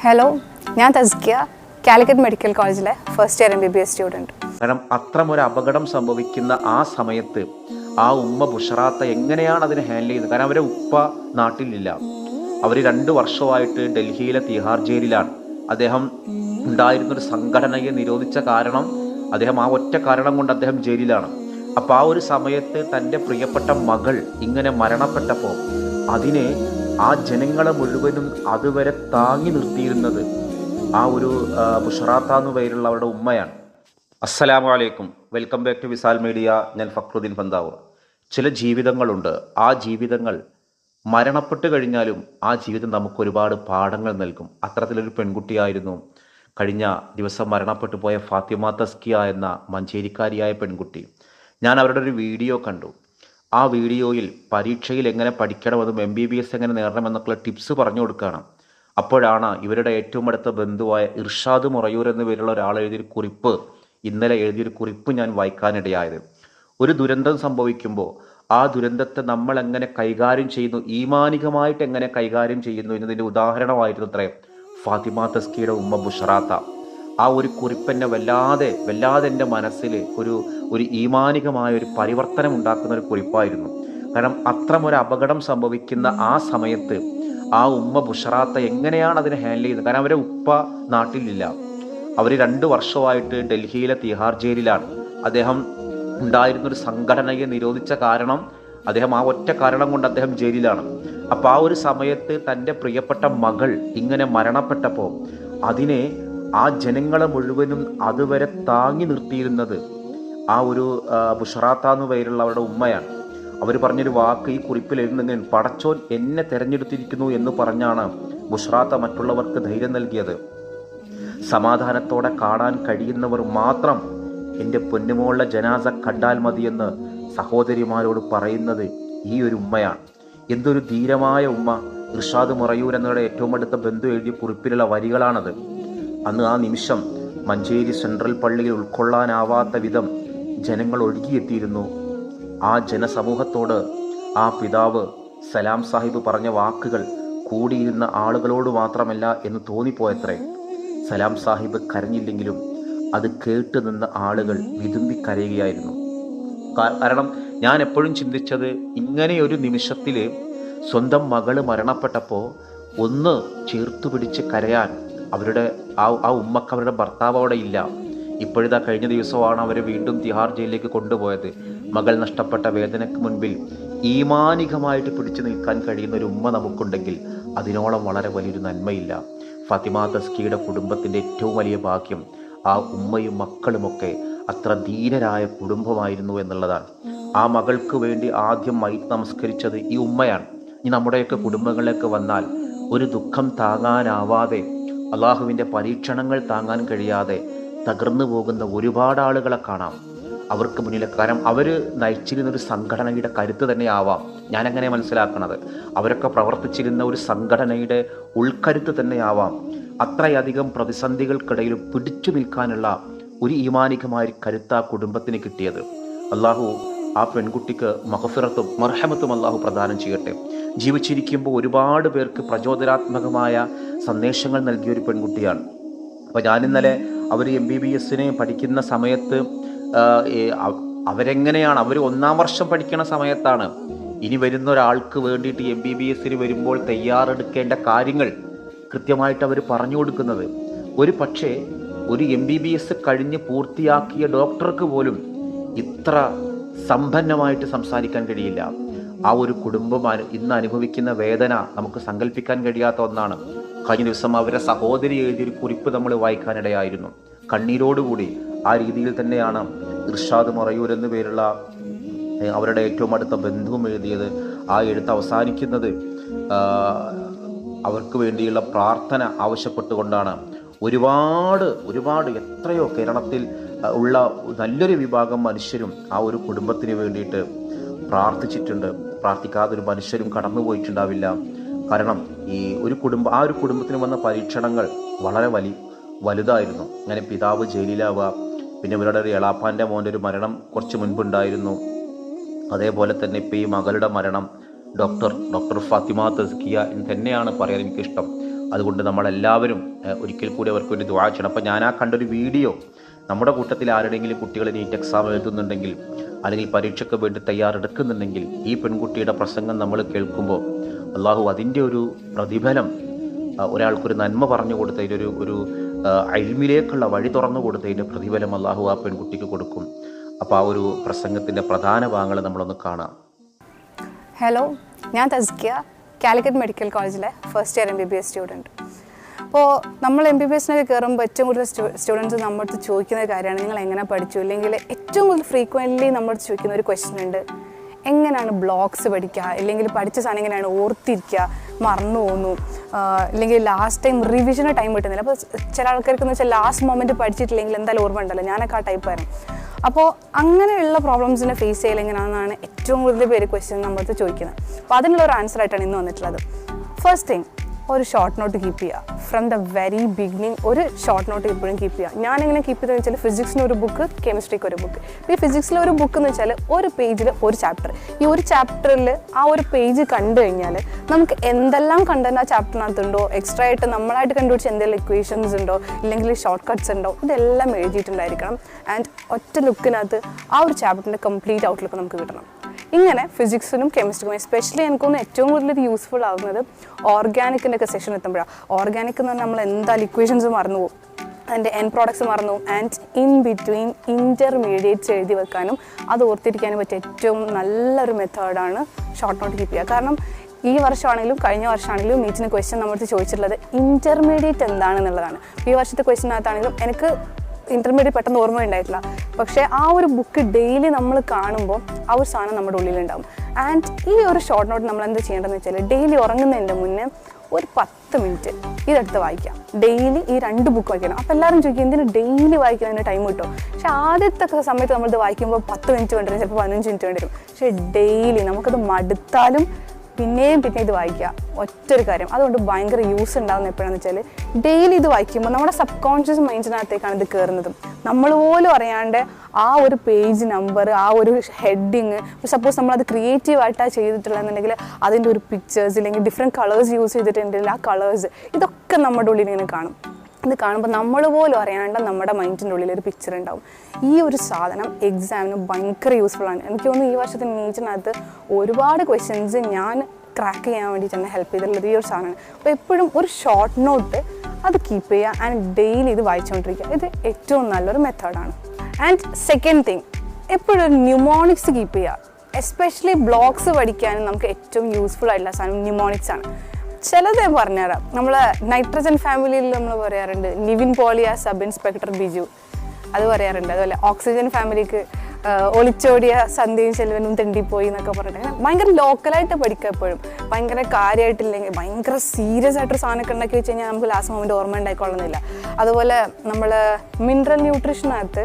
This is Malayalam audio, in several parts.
ഹലോ ഞാൻ തസ്കിയ കാലിക്കറ്റ് മെഡിക്കൽ കോളേജിലെ first year M B B S student കാരണം അത്രമൊരു അപകടം സംഭവിക്കുന്ന ആ സമയത്ത് ആ ഉമ്മ ബുഷറാത്ത എങ്ങനെയാണ് അതിനെ ഹാൻഡിൽ ചെയ്യുന്നത് കാരണം അവരെ ഉപ്പ നാട്ടിലില്ല. അവർ രണ്ട് വർഷമായിട്ട് ഡൽഹിയിലെ തിഹാർ ജയിലിലാണ്. അദ്ദേഹം ഉണ്ടായിരുന്ന ഒരു സംഘടനയെ നിരോധിച്ച കാരണം അദ്ദേഹം ആ ഒറ്റ കാരണം കൊണ്ട് അദ്ദേഹം ജയിലിലാണ്. അപ്പോൾ ആ ഒരു സമയത്ത് തന്റെ പ്രിയപ്പെട്ട മകൾ ഇങ്ങനെ മരണപ്പെട്ടപ്പോൾ അതിനെ ആ ജനങ്ങളെ മുഴുവനും അതുവരെ താങ്ങി നിർത്തിയിരുന്നത് ആ ഒരു ബുഷറാത്ത എന്ന് പേരുള്ള അവരുടെ ഉമ്മയാണ്. അസ്സലാമു അലൈക്കും. Welcome back to Visal media. ഞാൻ ഫക്രുദ്ദീൻ പന്താവ് ചില ജീവിതങ്ങളുണ്ട്. ആ ജീവിതങ്ങൾ മരണപ്പെട്ട് കഴിഞ്ഞാലും ആ ജീവിതം നമുക്ക് ഒരുപാട് പാഠങ്ങൾ നൽകും. അത്തരത്തിലൊരു പെൺകുട്ടിയായിരുന്നു. കഴിഞ്ഞ ദിവസം മരണപ്പെട്ടു പോയ ഫാത്തിമ തസ്കിയ എന്ന മഞ്ചേരിക്കാരിയായ പെൺകുട്ടി. ഞാൻ അവരുടെ ഒരു വീഡിയോ കണ്ടു. ആ വീഡിയോയിൽ പരീക്ഷയിൽ എങ്ങനെ പഠിക്കണമെന്നും എം ബി ബി എസ് എങ്ങനെ നേടണമെന്നൊക്കെയുള്ള ടിപ്സ് പറഞ്ഞു കൊടുക്കുകയാണ്. അപ്പോഴാണ് ഇവരുടെ ഏറ്റവും അടുത്ത ബന്ധുവായ ഇർഷാദ് മുറയൂർ എന്ന പേരുള്ള ഒരാൾ എഴുതിയൊരു കുറിപ്പ് ഇന്നലെ എഴുതിയൊരു കുറിപ്പ് ഞാൻ വായിക്കാനിടയായത്. ഒരു ദുരന്തം സംഭവിക്കുമ്പോൾ ആ ദുരന്തത്തെ നമ്മൾ എങ്ങനെ കൈകാര്യം ചെയ്യുന്നു ഈമാനികമായിട്ട് എങ്ങനെ കൈകാര്യം ചെയ്യുന്നു എന്നതിന്റെ ഉദാഹരണമായിരുന്നു അത്രേ ഫാത്തിമ തസ്കിയുടെ ഉമ്മ ബുഷറാത്ത. ആ ഒരു കുറിപ്പെന്നെ വല്ലാതെ വല്ലാതെ എന്റെ മനസ്സിൽ ഒരു ഒരു ഈമാനികമായ ഒരു പരിവർത്തനം ഉണ്ടാക്കുന്ന ഒരു കുറിപ്പായിരുന്നു. കാരണം അത്തരം ഒരു അപകടം സംഭവിക്കുന്ന ആ സമയത്ത് ആ ഉമ്മ ബുഷറാത്ത എങ്ങനെയാണ് അതിനെ ഹാൻഡിൽ ചെയ്യുന്നത്? കാരണം അവരെ ഉപ്പ നാട്ടിലില്ല. അവർ രണ്ട് വർഷമായിട്ട് ഡൽഹിയിലെ തിഹാർ ജയിലിലാണ്. അദ്ദേഹം ഉണ്ടായിരുന്നൊരു സംഘടനയെ നിരോധിച്ച കാരണം അദ്ദേഹം ആ ഒറ്റ കാരണം കൊണ്ട് അദ്ദേഹം ജയിലിലാണ്. അപ്പോൾ ആ ഒരു സമയത്ത് തന്റെ പ്രിയപ്പെട്ട മകൾ ഇങ്ങനെ മരണപ്പെട്ടപ്പോൾ അതിനെ ആ ജനങ്ങളെ മുഴുവനും അതുവരെ താങ്ങി നിർത്തിയിരുന്നത് ആ ഒരു ബുഷറാത്ത എന്ന് പേരുള്ള അവരുടെ ഉമ്മയാണ്. അവർ പറഞ്ഞൊരു വാക്ക് ഈ കുറിപ്പിൽ എഴുതുന്നെങ്കിൽ പടച്ചോൻ എന്നെ തെരഞ്ഞെടുത്തിരിക്കുന്നു എന്ന് പറഞ്ഞാണ് ബുഷറാത്ത മറ്റുള്ളവർക്ക് ധൈര്യം നൽകിയത്. സമാധാനത്തോടെ കാണാൻ കഴിയുന്നവർ മാത്രം എന്റെ പൊന്നുമോളുടെ ജനാസ കണ്ടാൽ മതിയെന്ന് സഹോദരിമാരോട് പറയുന്നത് ഈ ഒരു ഉമ്മയാണ്. എന്തൊരു ധീരമായ ഉമ്മ. ഇർഷാദ് മുറയൂർ എന്നവരുടെ ഏറ്റവും അടുത്ത ബന്ധു എഴുതിയ കുറിപ്പിലുള്ള വരികളാണത്. അന്ന് ആ നിമിഷം മഞ്ചേരി സെൻട്രൽ പള്ളിയിൽ ഉൾക്കൊള്ളാനാവാത്ത വിധം ജനങ്ങൾ ഒഴുകിയെത്തിയിരുന്നു. ആ ജനസമൂഹത്തോട് ആ പിതാവ് സലാം സാഹിബ് പറഞ്ഞ വാക്കുകൾ കൂടിയിരുന്ന ആളുകളോട് മാത്രമല്ല എന്ന് തോന്നിപ്പോയത്രേ. സലാം സാഹിബ് കരഞ്ഞില്ലെങ്കിലും അത് കേട്ട് നിന്ന ആളുകൾ വിതുമ്പി കരയുകയായിരുന്നു. കാരണം ഞാൻ എപ്പോഴും ചിന്തിച്ചത് ഇങ്ങനെയൊരു നിമിഷത്തിൽ സ്വന്തം മകൾ മരണപ്പെട്ടപ്പോൾ ഒന്ന് ചേർത്തു പിടിച്ച് കരയാൻ അവരുടെ ആ ആ ഉമ്മക്ക് അവരുടെ ഭർത്താവ് അവിടെ ഇല്ല. ഇപ്പോഴിതാ കഴിഞ്ഞ ദിവസമാണ് അവരെ വീണ്ടും തിഹാർ ജയിലിലേക്ക് കൊണ്ടുപോയത്. മകൾ നഷ്ടപ്പെട്ട വേദനയ്ക്ക് മുൻപിൽ ഈമാനികമായിട്ട് പിടിച്ചു നിൽക്കാൻ കഴിയുന്ന ഒരു ഉമ്മ നമുക്കുണ്ടെങ്കിൽ അതിനോളം വളരെ വലിയൊരു നന്മയില്ല. ഫാത്തിമ തസ്കിയുടെ കുടുംബത്തിന്റെ ഏറ്റവും വലിയ ഭാഗ്യം ആ ഉമ്മയും മക്കളുമൊക്കെ അത്ര ധീരരായ കുടുംബമായിരുന്നു എന്നുള്ളതാണ്. ആ മകൾക്ക് വേണ്ടി ആദ്യം മൈ നമസ്കരിച്ചത് ഈ ഉമ്മയാണ്. ഇനി നമ്മുടെയൊക്കെ കുടുംബങ്ങളിലേക്ക് വന്നാൽ ഒരു ദുഃഖം താങ്ങാനാവാതെ അള്ളാഹുവിന്റെ പരീക്ഷണങ്ങൾ താങ്ങാൻ കഴിയാതെ തകർന്നു പോകുന്ന ഒരുപാട് ആളുകളെ കാണാം. അവർക്ക് മുന്നിലെ കാരണം അവർ നയിച്ചിരുന്ന ഒരു സംഘടനയുടെ കരുത്ത് തന്നെയാവാം. ഞാനങ്ങനെ മനസ്സിലാക്കണത്. അവരൊക്കെ പ്രവർത്തിച്ചിരുന്ന ഒരു സംഘടനയുടെ ഉൾക്കരുത്ത് തന്നെയാവാം. അത്രയധികം പ്രതിസന്ധികൾക്കിടയിൽ പിടിച്ചു നിൽക്കാനുള്ള ഒരു ഈമാനികമായ കരുത്ത് ആ കുടുംബത്തിന് കിട്ടിയത്. അള്ളാഹു ആ പെൺകുട്ടിക്ക് മഹഫിറത്തും മർഹമത്തും അള്ളാഹു പ്രദാനം ചെയ്യട്ടെ. ജീവിച്ചിരിക്കുമ്പോൾ ഒരുപാട് പേർക്ക് പ്രചോദനാത്മകമായ സന്ദേശങ്ങൾ നൽകിയ ഒരു പെൺകുട്ടിയാണ്. അപ്പോൾ ഞാനിന്നലെ അവർ എം ബി ബി എസിനെ പഠിക്കുന്ന സമയത്ത് അവരെങ്ങനെയാണ് അവർ ഒന്നാം വർഷം പഠിക്കുന്ന സമയത്താണ് ഇനി വരുന്ന ഒരാൾക്ക് വേണ്ടിയിട്ട് എം ബി ബി എസിന് വരുമ്പോൾ തയ്യാറെടുക്കേണ്ട കാര്യങ്ങൾ കൃത്യമായിട്ട് അവർ പറഞ്ഞു കൊടുക്കുന്നത്. ഒരു പക്ഷേ ഒരു എം ബി ബി എസ് കഴിഞ്ഞ് പൂർത്തിയാക്കിയ ഡോക്ടർക്ക് പോലും ഇത്ര സമ്പന്നമായിട്ട് സംസാരിക്കാൻ കഴിയില്ല. ആ ഒരു കുടുംബം ഇന്ന് അനുഭവിക്കുന്ന വേദന നമുക്ക് സങ്കല്പിക്കാൻ കഴിയാത്ത ഒന്നാണ്. കഴിഞ്ഞ ദിവസം അവരുടെ സഹോദരി എഴുതിയൊരു കുറിപ്പ് നമ്മൾ വായിക്കാനിടയായിരുന്നു. കണ്ണീരോടുകൂടി ആ രീതിയിൽ തന്നെയാണ് ഇർഷാദ് മറയൂർ എന്നു പേരുള്ള അവരുടെ ഏറ്റവും അടുത്ത ബന്ധുവും എഴുതിയത്. ആ എഴുത്ത് അവസാനിക്കുന്നത് അവർക്ക് വേണ്ടിയുള്ള പ്രാർത്ഥന ആവശ്യപ്പെട്ടുകൊണ്ടാണ്. ഒരുപാട് ഒരുപാട് എത്രയോ കേരളത്തിൽ ഉള്ള നല്ലൊരു വിഭാഗം മനുഷ്യരും ആ ഒരു കുടുംബത്തിന് വേണ്ടിയിട്ട് പ്രാർത്ഥിച്ചിട്ടുണ്ട്. പ്രാർത്ഥിക്കാതെ ഒരു മനുഷ്യരും കടന്നുപോയിട്ടുണ്ടാവില്ല. കാരണം ഈ ഒരു കുടുംബ ആ ഒരു കുടുംബത്തിന് വന്ന പരീക്ഷണങ്ങൾ വളരെ വലി വലുതായിരുന്നു. അങ്ങനെ പിതാവ് ജയിലിലാവുക പിന്നെ ഇവരുടെ ഒരു എളാപ്പാന്റെ മോന്റെ ഒരു മരണം കുറച്ച് മുൻപുണ്ടായിരുന്നു. അതേപോലെ തന്നെ ഇപ്പോൾ ഈ മകളുടെ മരണം ഡോക്ടർ ഡോക്ടർ ഫാത്തിമ തസ്കിയ എന്ന് തന്നെയാണ് പറയാൻ എനിക്കിഷ്ടം. അതുകൊണ്ട് നമ്മളെല്ലാവരും ഒരിക്കൽ കൂടി അവർക്ക് വേണ്ടി ദ്വാ ചെയ്യണം. അപ്പോൾ ഞാൻ ആ കണ്ടൊരു വീഡിയോ നമ്മുടെ കൂട്ടത്തിൽ ആരുടെയെങ്കിലും കുട്ടികൾ നീറ്റ് എക്സാം എഴുതുന്നുണ്ടെങ്കിൽ അല്ലെങ്കിൽ പരീക്ഷയ്ക്ക് വേണ്ടി തയ്യാറെടുക്കുന്നുണ്ടെങ്കിൽ ഈ പെൺകുട്ടിയുടെ പ്രസംഗം നമ്മൾ കേൾക്കുമ്പോൾ അള്ളാഹു അതിന്റെ ഒരു പ്രതിഫലം ഒരാൾക്കൊരു നന്മ പറഞ്ഞു കൊടുത്തതിന്റെ ഒരു ഒരു ആ, വഴി തുറന്നു കൊടുത്തതിന്റെ പ്രതിഫലം അള്ളാഹു ആ പെൺകുട്ടിക്ക് കൊടുക്കും. അപ്പോൾ ആ ഒരു പ്രസംഗത്തിന്റെ പ്രധാന ഭാഗങ്ങൾ നമ്മളൊന്ന് കാണാം. ഹലോ ഞാൻ തസ്കിയ കാലിക്കറ്റ് മെഡിക്കൽ കോളേജിലെ first year M B B S student അപ്പോൾ നമ്മൾ എം ബി ബി എസിനൊക്കെ കയറുമ്പോൾ ഏറ്റവും കൂടുതൽ സ്റ്റുഡൻസ് നമ്മളടുത്ത് ചോദിക്കുന്ന കാര്യമാണ് നിങ്ങൾ എങ്ങനെ പഠിച്ചു? അല്ലെങ്കിൽ ഏറ്റവും കൂടുതൽ ഫ്രീക്വന്റ്ലി നമ്മളടുത്ത് ചോദിക്കുന്ന ഒരു ക്വസ്റ്റ്യൻ ഉണ്ട് എങ്ങനെയാണ് ബ്ലോഗ്സ് പഠിക്കുക? അല്ലെങ്കിൽ പഠിച്ച സാധനം എങ്ങനെയാണ് ഓർത്തിരിക്കുക? മറന്നു പോകുന്നു അല്ലെങ്കിൽ ലാസ്റ്റ് ടൈം റിവിഷന് ടൈം കിട്ടുന്നില്ല. അപ്പോൾ ചില ആൾക്കാർക്ക് എന്ന് വെച്ചാൽ ലാസ്റ്റ് മൊമെന്റ് പഠിച്ചിട്ടില്ലെങ്കിൽ എന്തായാലും ഓർമ്മ ഉണ്ടല്ലോ. ഞാനൊക്കെ ആ ടൈപ്പായിരുന്നു അപ്പോൾ അങ്ങനെയുള്ള പ്രോബ്ലംസിനെ ഫേസ് ചെയ്യൽ എങ്ങനെയാണെന്നാണ് ഏറ്റവും കൂടുതൽ പേര് ക്വസ്റ്റ്യൻ നമ്മളടുത്ത് ചോദിക്കുന്നത്. അപ്പോൾ അതിനുള്ള ഒരു ആൻസർ ആയിട്ടാണ് ഇന്ന് വന്നിട്ടുള്ളത്. ഫസ്റ്റ് തിങ് ഒരു ഷോർട്ട് നോട്ട് കീപ്പ് ചെയ്യുക ഫ്രം ദ വെരി ബിഗിനിങ് ഒരു ഷോർട്ട് നോട്ട് എപ്പോഴും കീപ്പ് ചെയ്യുക ഞാൻ എങ്ങനെ കീപ്പ് ചെയ്തെന്ന് വെച്ചാൽ ഫിസിക്സിന് ഒരു ബുക്ക് കെമിസ്ട്രിക്ക് ഒരു ബുക്ക് ഈ ഫിസിക്സിലെ ഒരു ബുക്ക് എന്ന് വെച്ചാൽ ഒരു പേജിൽ ഒരു ചാപ്റ്റർ ഈ ഒരു ചാപ്റ്ററിൽ ആ ഒരു പേജ് കണ്ടു കഴിഞ്ഞാൽ നമുക്ക് എന്തെല്ലാം കണ്ടന്റ് ആ ചാപ്റ്ററിനകത്തുണ്ടോ എക്സ്ട്രാ ആയിട്ട് നമ്മളായിട്ട് കണ്ടുപിടിച്ച എന്തെങ്കിലും ഇക്വേഷൻസ് ഉണ്ടോ? ഇല്ലെങ്കിൽ ഷോർട്ട് കട്ട്സ് ഉണ്ടോ? ഇതെല്ലാം എഴുതിയിട്ടുണ്ടായിരിക്കണം. ആൻഡ് ഒറ്റ ലുക്കിനകത്ത് ആ ഒരു ചാപ്റ്ററിന്റെ കംപ്ലീറ്റ് ഔട്ട്ലുക്ക് നമുക്ക് കിട്ടണം. ഇങ്ങനെ ഫിസിക്സിനും കെമിസ്ട്രിക്കും എസ്പെഷ്യലി എനിക്കൊന്ന് ഏറ്റവും കൂടുതൽ യൂസ്ഫുൾ ആവുന്നത് ഓർഗാനിക്കിന്റെ ഒക്കെ സെഷൻ എത്തുമ്പോഴാണ് ഓർഗാനിക് എന്ന് പറഞ്ഞാൽ നമ്മൾ എന്തായാലും ഇക്വേഷൻസ് മറന്നു പോകും. അതിന്റെ എൻ പ്രോഡക്ട്സ് മറന്നു ആൻഡ് ഇൻ ബിറ്റ്വീൻ ഇന്റർമീഡിയറ്റ്സ് എഴുതി വെക്കാനും അത് ഓർത്തിരിക്കാനും പറ്റിയ ഏറ്റവും നല്ലൊരു മെത്തേഡാണ് ഷോർട്ട് നോട്ട് കീപ്പ് ചെയ്യുക കാരണം ഈ വർഷമാണെങ്കിലും കഴിഞ്ഞ വർഷമാണെങ്കിലും മീറ്റിന് ക്വസ്റ്റ്യൻ നമ്മൾ ചോദിച്ചിട്ടുള്ളത് ഇന്റർമീഡിയറ്റ് എന്താണെന്നുള്ളതാണ്. ഈ വർഷത്തെ ക്വസ്റ്റ്യനകത്താണെങ്കിലും എനിക്ക് ഇന്റർമീഡിയറ്റ് പെട്ടെന്ന് ഓർമ്മ ഉണ്ടായിട്ടില്ല. പക്ഷേ ആ ഒരു ബുക്ക് ഡെയിലി നമ്മൾ കാണുമ്പോൾ ആ ഒരു സാധനം നമ്മുടെ ഉള്ളിലുണ്ടാവും. ആൻഡ് ഈ ഒരു ഷോർട്ട് നോട്ട് നമ്മൾ എന്ത് ചെയ്യേണ്ടതെന്ന് വെച്ചാൽ ഡെയിലി ഉറങ്ങുന്നതിന്റെ മുന്നേ ഒരു പത്ത് മിനിറ്റ് ഇതെടുത്ത് വായിക്കാം ഡെയിലി ഈ രണ്ട് ബുക്ക് വായിക്കണം. അപ്പോൾ എല്ലാവരും ചോദിക്കും എന്തിനു ഡെയിലി വായിക്കുന്നതിന് ടൈം കിട്ടും? പക്ഷെ ആദ്യത്തെ സമയത്ത് നമ്മളിത് വായിക്കുമ്പോൾ പത്ത് മിനിറ്റ് വേണ്ടി വരും ചിലപ്പോൾ പതിനഞ്ച് മിനിറ്റ് വേണ്ടി വരും. പക്ഷേ ഡെയിലി നമുക്കത് മടുത്താലും പിന്നെയും പിന്നെ ഇത് വായിക്കുക. ഒറ്റൊരു കാര്യം. അതുകൊണ്ട് ഭയങ്കര യൂസ് ഉണ്ടാകുന്ന എപ്പോഴാണെന്ന് വെച്ചാൽ ഡെയിലി ഇത് വായിക്കുമ്പോൾ നമ്മുടെ സബ് കോൺഷ്യസ് മൈൻഡിനകത്തേക്കാണ് ഇത് കയറുന്നതും നമ്മൾ പോലും അറിയാണ്ട് ആ ഒരു പേജ് നമ്പർ ആ ഒരു ഹെഡിങ് സപ്പോസ് നമ്മളത് ക്രിയേറ്റീവ് ആയിട്ടാണ് ചെയ്തിട്ടുള്ളതെന്നുണ്ടെങ്കിൽ അതിന്റെ ഒരു പിക്ചേഴ്സ് ഇല്ലെങ്കിൽ ഡിഫറെന്റ് കളേഴ്സ് യൂസ് ചെയ്തിട്ടുണ്ടെങ്കിൽ ആ കളേഴ്സ് ഇതൊക്കെ നമ്മുടെ ഉള്ളിൽ ഇങ്ങനെ കാണും. ഇത് കാണുമ്പോൾ നമ്മൾ പോലും അറിയാണ്ട് നമ്മുടെ മൈൻഡിന്റെ ഉള്ളിൽ ഒരു പിക്ചർ ഉണ്ടാവും. ഈ ഒരു സാധനം എക്സാമിന് ഭയങ്കര യൂസ്ഫുൾ ആണ്. എനിക്ക് തോന്നുന്നു ഈ വർഷത്തെ നീറ്റിനകത്ത് ഒരുപാട് ക്വസ്റ്റ്യൻസ് ഞാൻ ക്രാക്ക് ചെയ്യാൻ വേണ്ടിയിട്ട് എന്നെ ഹെൽപ്പ് ചെയ്തിട്ടുള്ളത് ഈ ഒരു സാധനമാണ്. അപ്പോൾ എപ്പോഴും ഒരു ഷോർട്ട് നോട്ട് അത് കീപ്പ് ചെയ്യുക ആൻഡ് ഡെയിലി ഇത് വായിച്ചുകൊണ്ടിരിക്കുക ഇത് ഏറ്റവും നല്ലൊരു മെത്തേഡാണ് ആൻഡ് സെക്കൻഡ് തിങ് എപ്പോഴും ഒരു ന്യൂമോണിക്സ് കീപ്പ് ചെയ്യുക. എസ്പെഷ്യലി ബ്ലോഗ്സ് പഠിക്കാനും നമുക്ക് ഏറ്റവും യൂസ്ഫുൾ ആയിട്ടുള്ള സാധനം ന്യൂമോണിക്സ് ആണ്. ചിലത് ഞാൻ പറഞ്ഞുതരാം നമ്മൾ നൈട്രജൻ ഫാമിലിയിൽ നമ്മൾ പറയാറുണ്ട് നിവിൻ പോളിയ സബ് ഇൻസ്പെക്ടർ ബിജു അത് പറയാറുണ്ട്. അതുപോലെ ഓക്സിജൻ ഫാമിലിക്ക് ഒളിച്ചോടിയ സന്ധ്യയും ചെലവനും തെണ്ടിപ്പോയി എന്നൊക്കെ പറഞ്ഞിട്ട് ഭയങ്കര ലോക്കലായിട്ട് പഠിക്കുക എപ്പോഴും. ഭയങ്കര കാര്യമായിട്ടില്ലെങ്കിൽ ഭയങ്കര സീരിയസ് ആയിട്ടൊരു സാധനമൊക്കെ ഉണ്ടാക്കി വെച്ച് കഴിഞ്ഞാൽ നമുക്ക് ലാസ്റ്റ് മൊമെന്റ് ഓർമ്മ ഉണ്ടായിക്കൊള്ളുന്നില്ല അതുപോലെ നമ്മൾ മിനറൽ ന്യൂട്രീഷനകത്ത്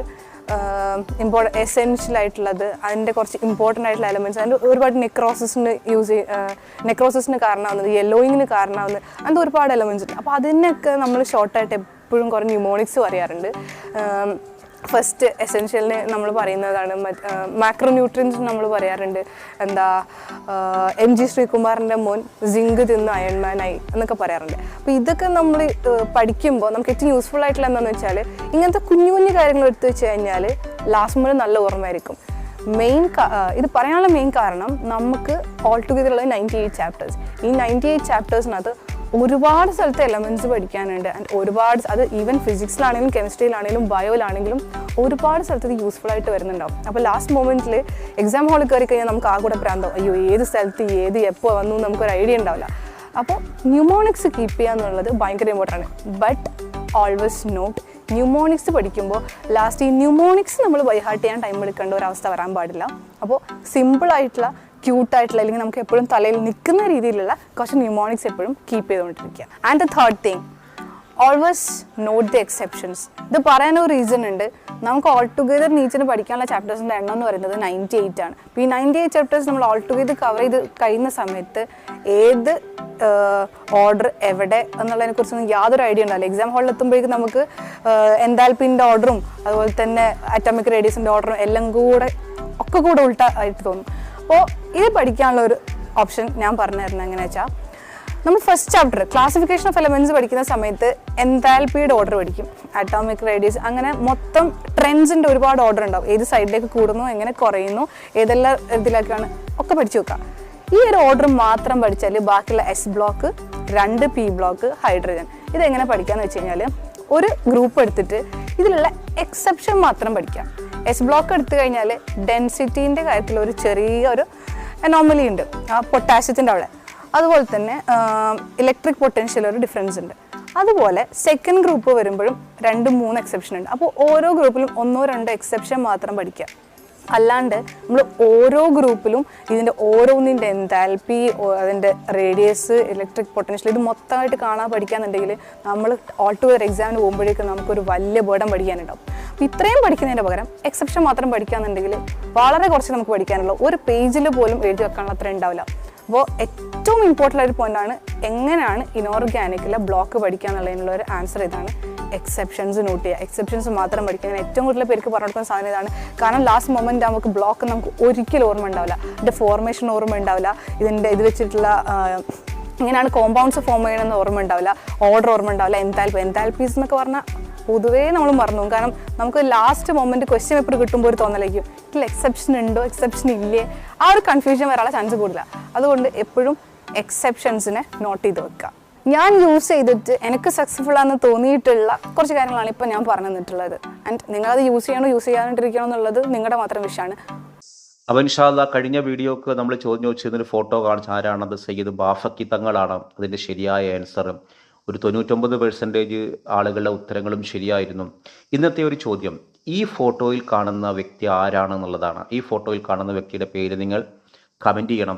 ഇമ്പോർ എസെൻഷ്യൽ ആയിട്ടുള്ളത് അതിന്റെ കുറച്ച് ഇമ്പോർട്ടന്റ് ആയിട്ടുള്ള എലമെന്റ്സ് അതിന്റെ ഒരുപാട് നെക്രോസിന് യൂസ് നെക്രോസിസിന് കാരണമാവുന്നത് യെല്ലോയിങ്ങിന് കാരണമാവുന്നത് അങ്ങനത്തെ ഒരുപാട് എലമെന്റ്സ് ഉണ്ട്. അപ്പോൾ അതിനൊക്കെ നമ്മൾ ഷോർട്ടായിട്ട് എപ്പോഴും കുറേ ന്യൂമോണിക്സ് പറയാറുണ്ട് ഫസ്റ്റ് എസെൻഷ്യലിന് നമ്മൾ പറയുന്നതാണ് മാക്രോ ന്യൂട്രിയൻസ് നമ്മൾ പറയാറുണ്ട്. എന്താ എം ജി ശ്രീകുമാറിന്റെ മോൻ സിങ്ക് തിന്ന് അയൺമാനായി എന്നൊക്കെ പറയാറുണ്ട്. അപ്പോൾ ഇതൊക്കെ നമ്മൾ പഠിക്കുമ്പോൾ നമുക്ക് ഏറ്റവും യൂസ്ഫുൾ ആയിട്ടുള്ള എന്താണെന്ന് വെച്ചാൽ ഇങ്ങനത്തെ കുഞ്ഞു കുഞ്ഞു കാര്യങ്ങൾ എടുത്തു വെച്ച് കഴിഞ്ഞാൽ ലാസ്റ്റ് മുതൽ നല്ല ഓർമ്മയായിരിക്കും. മെയിൻ ഇത് പറയാനുള്ള മെയിൻ കാരണം നമുക്ക് ഓൾ ടുഗെദർ ഉള്ളത് നയന്റി എയ്റ്റ് ചാപ്റ്റേഴ്സ് ഈ നയന്റി എയ്റ്റ് ചാപ്റ്റേഴ്സിനകത്ത് ഒരുപാട് സ്ഥലത്ത് എലമെന്റ്സ് പഠിക്കാനുണ്ട്. ആൻഡ് ഒരുപാട് അത് ഈവൻ ഫിസിക്സിലാണെങ്കിലും കെമിസ്ട്രിയിലാണെങ്കിലും ബയോയിലാണെങ്കിലും ഒരുപാട് സ്ഥലത്ത് ഇത് യൂസ്ഫുൾ ആയിട്ട് വരുന്നുണ്ടാവും. അപ്പോൾ ലാസ്റ്റ് മൊമെന്റിൽ എക്സാം ഹാളിൽ കയറി കഴിഞ്ഞാൽ നമുക്ക് ആ കൂടെ പ്രാന്തം അയ്യോ ഏത് സ്ഥലത്ത് ഏത് എപ്പോൾ വന്നു നമുക്കൊരു ഐഡിയ ഉണ്ടാവില്ല. അപ്പോൾ ന്യൂമോണിക്സ് കീപ്പ് ചെയ്യുക എന്നുള്ളത് ഭയങ്കര ഇമ്പോർട്ടന്റ് ആണ്. ബട്ട് ഓൾവേസ് നോട്ട് ന്യൂമോണിക്സ് പഠിക്കുമ്പോൾ ലാസ്റ്റ് ഈ ന്യൂമോണിക്സ് നമ്മൾ ബൈഹാർട്ട് ചെയ്യാൻ ടൈം എടുക്കേണ്ട ഒരു അവസ്ഥ വരാൻ പാടില്ല. അപ്പോൾ സിമ്പിളായിട്ടുള്ള ക്യൂട്ടായിട്ടുള്ള അല്ലെങ്കിൽ നമുക്ക് എപ്പോഴും തലയിൽ നിൽക്കുന്ന രീതിയിലുള്ള കുറച്ച് ന്യൂമോണിക്സ് എപ്പോഴും കീപ്പ് ചെയ്തുകൊണ്ടിരിക്കുക. And the third thing always note the exceptions ഇത് പറയാനൊരു റീസൺ ഉണ്ട്. നമുക്ക് ഓൾ ടുഗെദർ നീച്ചിന് പഠിക്കാനുള്ള ചാപ്റ്റേഴ്സിന്റെ എണ്ണം എന്ന് പറയുന്നത് നയന്റി എയ്റ്റ് ആണ്. അപ്പോൾ ഈ നയന്റി എയ്റ്റ് ചാപ്റ്റേഴ്സ് നമ്മൾ ഓൾ ടുഗെദർ കവർ ചെയ്ത് കഴിയുന്ന സമയത്ത് ഏത് ഓർഡർ എവിടെ എന്നുള്ളതിനെ കുറിച്ചൊന്നും യാതൊരു ഐഡിയ ഉണ്ടാവില്ല. എക്സാം ഹാളിൽ എത്തുമ്പോഴേക്കും നമുക്ക് എന്താൽപ്പിന്റെ ഓർഡറും അതുപോലെ തന്നെ അറ്റോമിക് റേഡിയസിന്റെ ഓർഡറും എല്ലാം കൂടെ ഒക്കെ കൂടെ ഉൾട്ട ആയിട്ട് തോന്നും. അപ്പോൾ ഇത് പഠിക്കാനുള്ള ഒരു ഓപ്ഷൻ ഞാൻ പറഞ്ഞു തരുന്നത് എങ്ങനെയാ വെച്ചാൽ നമ്മൾ first chapter classification of elements പഠിക്കുന്ന സമയത്ത് എൻതാൽപ്പിയുടെ ഓർഡർ പഠിക്കും. അറ്റോമിക് റേഡിയസ് അങ്ങനെ മൊത്തം ട്രെൻഡ്സിന്റെ ഒരുപാട് ഓർഡർ ഉണ്ടാവും. ഏത് സൈഡിലേക്ക് കൂടുന്നു എങ്ങനെ കുറയുന്നു ഏതെല്ലാം ഇതിലേക്കാണ് ഒക്കെ പഠിച്ചു വെക്കാം ഈ ഒരു ഓർഡർ മാത്രം പഠിച്ചാൽ ബാക്കിയുള്ള എസ് ബ്ലോക്ക് രണ്ട് പി ബ്ലോക്ക് ഹൈഡ്രജൻ ഇതെങ്ങനെ പഠിക്കാമെന്ന് വെച്ച് കഴിഞ്ഞാൽ ഒരു ഗ്രൂപ്പ് എടുത്തിട്ട് ഇതിലുള്ള എക്സെപ്ഷൻ മാത്രം പഠിക്കാം. എസ് ബ്ലോക്ക് എടുത്തു കഴിഞ്ഞാൽ ഡെൻസിറ്റീന്റെ കാര്യത്തിൽ ഒരു ചെറിയ ഒരു അനോമലി ഉണ്ട് ആ പൊട്ടാഷ്യത്തിന്റെ അവിടെ. അതുപോലെ തന്നെ ഇലക്ട്രിക് പൊട്ടൻഷ്യൽ ഒരു ഡിഫറൻസ് ഉണ്ട്. അതുപോലെ സെക്കൻഡ് ഗ്രൂപ്പ് വരുമ്പോഴും രണ്ട് മൂന്ന് എക്സെപ്ഷൻ ഉണ്ട്. അപ്പോൾ ഓരോ ഗ്രൂപ്പിലും ഒന്നോ രണ്ടോ എക്സെപ്ഷൻ മാത്രം പഠിക്കുക. അല്ലാണ്ട് നമ്മൾ ഓരോ ഗ്രൂപ്പിലും ഇതിന്റെ ഓരോന്നിന്റെ എൻതാൽപ്പി അതിന്റെ റേഡിയസ് ഇലക്ട്രിക് പൊട്ടൻഷ്യൽ ഇത് മൊത്തമായിട്ട് കാണാൻ പഠിക്കാന്നുണ്ടെങ്കിൽ നമ്മൾ ഓൾ ടുഗദർ എക്സാമിന് പോകുമ്പോഴേക്കും നമുക്കൊരു വലിയ ബേർഡൻ പഠിക്കാനുണ്ടാവും. അപ്പോൾ ഇത്രയും പഠിക്കുന്നതിന്റെ പകരം എക്സെപ്ഷൻ മാത്രം പഠിക്കാന്നുണ്ടെങ്കിൽ വളരെ കുറച്ച് നമുക്ക് പഠിക്കാനുള്ളൂ. ഒരു പേജിൽ പോലും എഴുതി വെക്കാനുള്ള അത്ര ഉണ്ടാവില്ല. അപ്പോൾ ഏറ്റവും ഇമ്പോർട്ടന്റ് ഒരു പോയിന്റാണ് എങ്ങനെയാണ് ഇനോർഗാനിക്കിലെ ബ്ലോക്ക് പഠിക്കുക എന്നുള്ളതിനുള്ള ഒരു ആൻസർ ഇതാണ് എക്സെപ്ഷൻസ് നോട്ട് ചെയ്യുക എക്സെപ്ഷൻസ് മാത്രം പഠിക്കുക. ഞാൻ ഏറ്റവും കൂടുതൽ പേർക്ക് പറഞ്ഞു കൊടുക്കുന്ന സാധനം ഇതാണ്. കാരണം ലാസ്റ്റ് മൊമെന്റ് നമുക്ക് ബ്ലോക്ക് നമുക്ക് ഒരിക്കലും ഓർമ്മ ഉണ്ടാവില്ല. ഇതിന്റെ ഫോർമേഷൻ ഓർമ്മ ഉണ്ടാവില്ല. ഇതിന്റെ ഇത് വെച്ചിട്ടുള്ള ഇങ്ങനെയാണ് കോമ്പൗണ്ട്സ് ഫോം ചെയ്യണമെന്ന് ഓർമ്മ ഉണ്ടാവില്ല. ഓർഡർ ഓർമ്മ ഉണ്ടാവില്ല. എന്താൽപ്പി എന്താൽപ്പീസ് എന്നൊക്കെ പറഞ്ഞാൽ പൊതുവേ നമ്മൾ മറന്നു കാരണം നമുക്ക് ലാസ്റ്റ് മൊമെന്റ് ക്വസ്റ്റ്യൻ പേപ്പർ കിട്ടുമ്പോൾ ഒരു തോന്നലായിരിക്കും. ഇതിൽ എക്സെപ്ഷൻ ഉണ്ടോ? എക്സെപ്ഷൻ ഇല്ലേ? ആ ഒരു കൺഫ്യൂഷൻ വരാനുള്ള ചാൻസ് കൂടുതലാണ് അതുകൊണ്ട് എപ്പോഴും എക്സെപ്ഷൻസിനെ നോട്ട് ചെയ്ത് വെക്കുക. ഞാൻ യൂസ് ചെയ്തിട്ട് എനിക്ക് സക്സസ്ഫുൾ ആണെന്ന് തോന്നിയിട്ടുള്ള കുറച്ച് കാര്യങ്ങളാണ് ഇപ്പോൾ ഞാൻ പറഞ്ഞു തന്നിട്ടുള്ളത്. ആൻഡ് നിങ്ങളത് യൂസ് ചെയ്യണോ യൂസ് ചെയ്യാണ്ടിരിക്കണോ എന്നുള്ളത് നിങ്ങളുടെ മാത്രം വിഷയമാണ് അപ്പോൾ ഇൻഷാല്ല കഴിഞ്ഞ വീഡിയോക്ക് നമ്മൾ ചോദ്യം ചോദിച്ചിരുന്നൊരു ഫോട്ടോ കാണിച്ച ആരാണത് സയ്യിദ് ബാഫക്കി തങ്ങളാണ് അതിന്റെ ശരിയായ ആൻസർ ഒരു തൊണ്ണൂറ്റൊമ്പത് പെർസെന്റേജ് ആളുകളുടെ ഉത്തരങ്ങളും ശരിയായിരുന്നു. ഇന്നത്തെ ഒരു ചോദ്യം ഈ ഫോട്ടോയിൽ കാണുന്ന വ്യക്തി ആരാണെന്നുള്ളതാണ്. ഈ ഫോട്ടോയിൽ കാണുന്ന വ്യക്തിയുടെ പേര് നിങ്ങൾ കമന്റ് ചെയ്യണം.